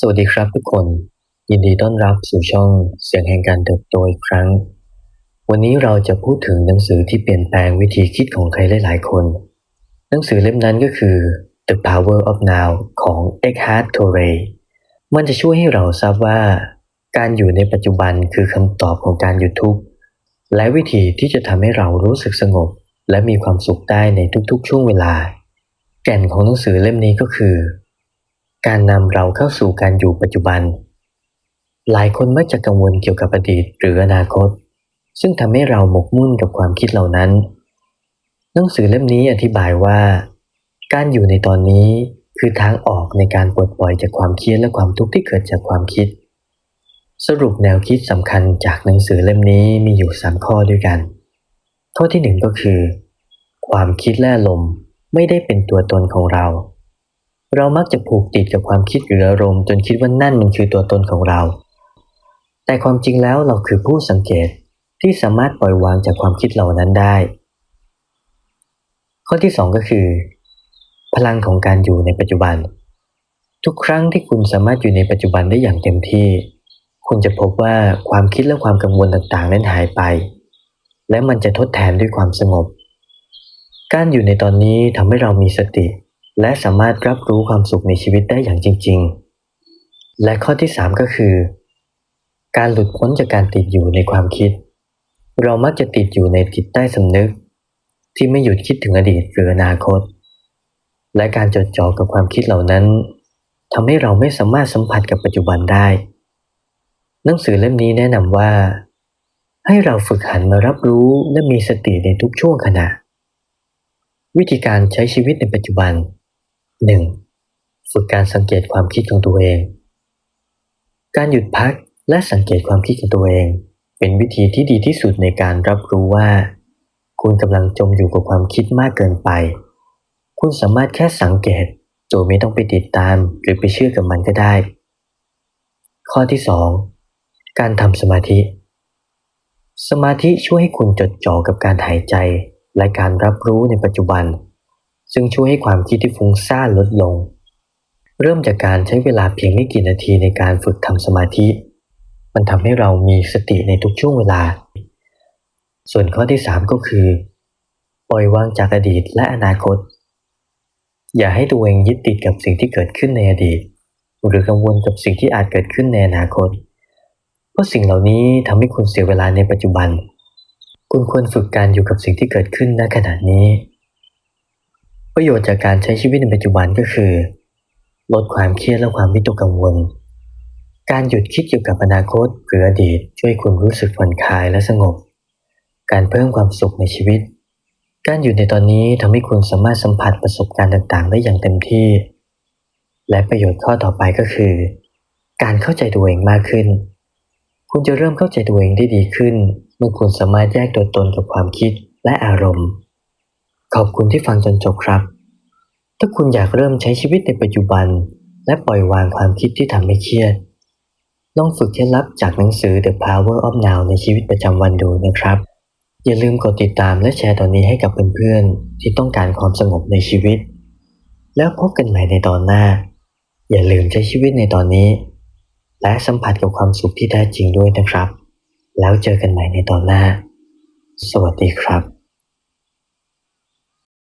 สวัสดีครับทุกคน ยินดีต้อนรับสู่ช่องเสียงแห่งการเติบโตอีกครั้ง วันนี้เราจะพูดถึงหนังสือที่เปลี่ยนแปลงวิธีคิดของใครหลายๆคน หนังสือเล่มนั้นก็คือ The Power of Now ของ Eckhart Tolle มันจะช่วยให้เราทราบว่า การอยู่ในปัจจุบันคือคำตอบของการหยุดทุกข์และวิธีที่จะทำให้เรารู้สึกสงบ และมีความสุขได้ในทุกๆ ช่วงเวลา แก่นของหนังสือเล่มนี้ก็คือ การนำเราเข้าสู่การอยู่ปัจจุบัน หลายคนมักจะกังวลเกี่ยวกับอดีตหรืออนาคต ซึ่งทำให้เราหมกมุ่นกับความคิดเหล่านั้น หนังสือเล่มนี้อธิบายว่า การอยู่ในตอนนี้คือทางออกในการปลดปล่อยจากความเครียดและความทุกข์ที่เกิดจากความคิด สรุปแนวคิดสำคัญจากหนังสือเล่มนี้มีอยู่สามข้อด้วยกัน ข้อที่หนึ่งก็คือ ความคิดและอารมไม่ได้เป็นตัวตนของเรา เรามักจะผูกติดกับความคิดหรืออารมณ์จนคิดว่านั่นมันคือตัวตนของเรา แต่ความจริงแล้วเราคือผู้สังเกตที่สามารถปล่อยวางจากความคิดเหล่านั้นได้ ข้อที่สองก็คือ พลังของการอยู่ในปัจจุบัน ทุกครั้งที่คุณสามารถอยู่ในปัจจุบันได้อย่างเต็มที่ คุณจะพบว่าความคิดและความกังวลต่างๆ นั้นหายไป และมันจะทดแทนด้วยความสงบ การอยู่ในตอนนี้ทำให้เรามีสติ และสามารถรับรู้ความสุขในชีวิตได้อย่างจริง ๆ และข้อที่สามก็คือ การหลุดพ้นจากการติดอยู่ในความคิด เรามักจะติดอยู่ในจิตใต้สำนึก ที่ไม่หยุดคิดถึงอดีตหรืออนาคต และการจดจ่อกับความคิดเหล่านั้นทำให้เราไม่สามารถสัมผัสกับปัจจุบันได้ หนังสือเล่มนี้แนะนำว่า ให้เราฝึกหันมารับรู้และมีสติในทุกช่วงขณะ วิธีการใช้ชีวิตในปัจจุบัน 1. ฝึกการสังเกตความคิดของตัวเอง การหยุดพักและสังเกตความคิดของตัวเอง เป็นวิธีที่ดีที่สุดในการรับรู้ว่า คุณกำลังจมอยู่กับความคิดมากเกินไป คุณสามารถแค่สังเกตโดยไม่ต้องไปติดตามหรือไปเชื่อกับมันก็ได้ ข้อที่ 2. การทำสมาธิ สมาธิช่วยให้คุณจดจ่อกับการหายใจและการรับรู้ในปัจจุบัน ซึ่งช่วยให้ความคิดที่ฟุ้งซ่านลดลง เริ่มจากการใช้เวลาเพียงไม่กี่นาทีในการฝึกทำสมาธิ มันทำให้เรามีสติในทุกช่วงเวลา ส่วนข้อที่ 3 ก็คือ ปล่อยวางจากอดีตและอนาคต อย่าให้ตัวเองยึดติดกับสิ่งที่เกิดขึ้นในอดีต หรือกังวลกับสิ่งที่อาจเกิดขึ้นในอนาคต เพราะสิ่งเหล่านี้ทำให้คุณเสียเวลาในปัจจุบัน คุณควรฝึกการอยู่กับสิ่งที่เกิดขึ้นณขณะนี้ ประโยชน์จากการใช้ชีวิตในปัจจุบันก็คือ ลดความเครียดและความวิตกกังวล การหยุดคิดเกี่ยวกับอนาคตหรืออดีตช่วยคุณรู้สึกผ่อนคลายและสงบ การเพิ่มความสุขในชีวิต การอยู่ในตอนนี้ทำให้คุณสามารถสัมผัสประสบการณ์ต่างๆ ได้อย่างเต็มที่ และประโยชน์ข้อต่อไปก็คือ การเข้าใจตัวเองมากขึ้น คุณจะเริ่มเข้าใจตัวเองได้ดีขึ้น เมื่อคุณสามารถแยกตัวตนกับความคิดและอารมณ์ ขอบคุณที่ฟังจนจบครับ ถ้าคุณอยากเริ่มใช้ชีวิตในปัจจุบัน และปล่อยวางความคิดที่ทำให้เครียด ลองฝึกเคล็ดลับจากหนังสือ The Power of Now ในชีวิตประจำวันดูนะครับ อย่าลืมกดติดตามและแชร์ตอนนี้ให้กับเพื่อนๆ ที่ต้องการความสงบในชีวิต แล้วพบกันใหม่ในตอนหน้า อย่าลืมใช้ชีวิตในตอนนี้ และสัมผัสกับความสุขที่แท้จริงด้วยนะครับ แล้วเจอกันใหม่ในตอนหน้า สวัสดีครับ